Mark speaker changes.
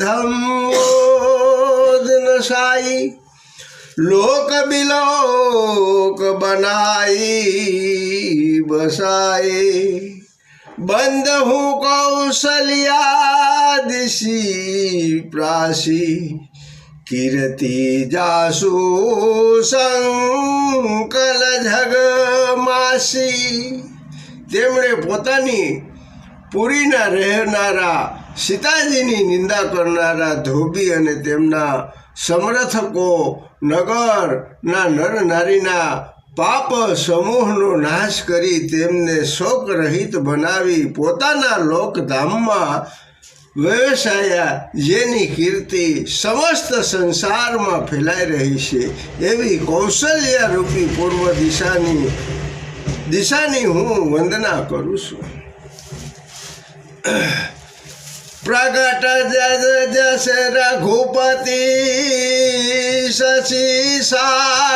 Speaker 1: ધમ્મોદનશાઈ લોક બિલોક બનાઈ બસાઈ બંધ હું કૌશલ્યા દિશી પ્રાસી કીર્તિ જાસુ સંકલ જગ માસી તેમણે પોતાની પુરીના રહેનારા સીતાજીની નિંદા કરનારા ધોબી અને તેમના સમર્થકો નગરના નર નારીના પાપ સમૂહનો નાશ કરી તેમને શોક રહિત બનાવી પોતાના લોકધામમાં વ્યવસાયા જેની કીર્તિ સમસ્ત સંસારમાં ફેલાઈ રહી છે. એવી કૌશલ્ય રૂપી પૂર્વ દિશાની દિશાની હું વંદના કરું છું. પ્રગટ જસ રઘુપતિ શશી સા